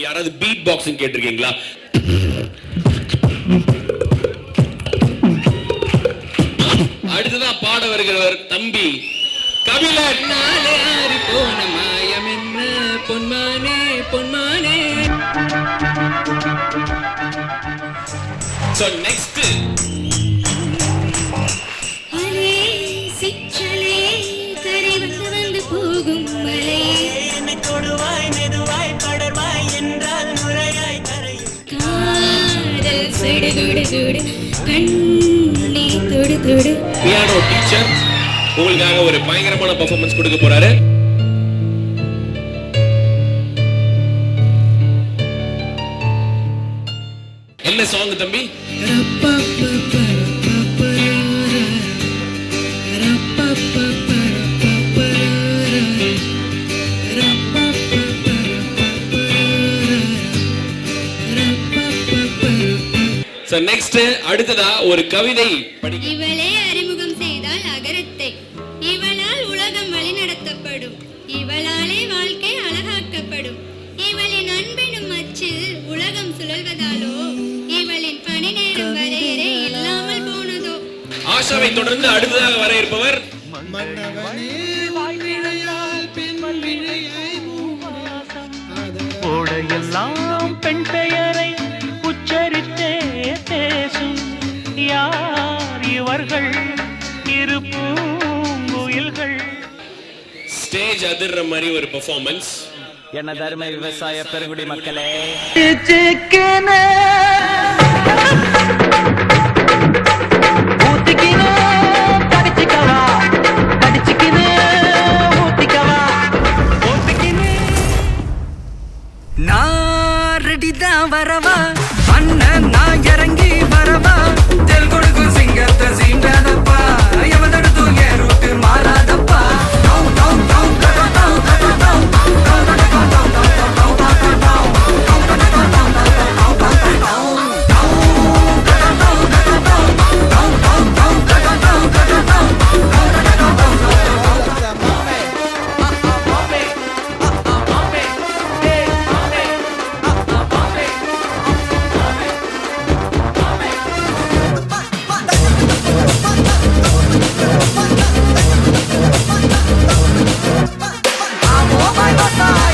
யாராவது beat boxing கேட்டிருக்கீங்களா? அடுத்ததா பாட வருகிறவர் தம்பி கபிலன். போன மாயம் என்ன? பொன்மானே பொன்மானே. சோ நெக்ஸ்ட் சுடு சுடு சுடு கண்ணே தொடு தொடு. பியானோ டீச்சர் உங்களுக்காக ஒரு பயங்கரமான பெர்ஃபார்மன்ஸ் கொடுக்க போறாரு. என்ன சாங் தம்பி? சோ நெக்ஸ்ட் அடுத்ததா ஒரு கவிதை படி இவளே அறிமுகம் செய்தால் அகரத்தை. இவளால் உலகம் வழிநடத்தப்படும். இவளாலே வாழ்க்கை அழகாக்கப்படும். இவளின் அன்பெனும் அச்சில் உலகம் சுழல்வதாலோ? இவளின் பணி நேரம் வரையறை இல்லாமல் போனதோ? ஆஷாவை தொடர்ந்து அடுத்ததாக வர இருப்பவர் பெண் மலர்கள் இரு பூங்குயில்கள். ஸ்டேஜ் அதிர்ற மாதிரி ஒரு பெர்ஃபார்மன்ஸ் என்ன தர்ம விவசாய பெருங்குடி மக்களே? வரவா? அண்ணன் நான் இறங்கி வரவா? தெல்குட Bye-bye.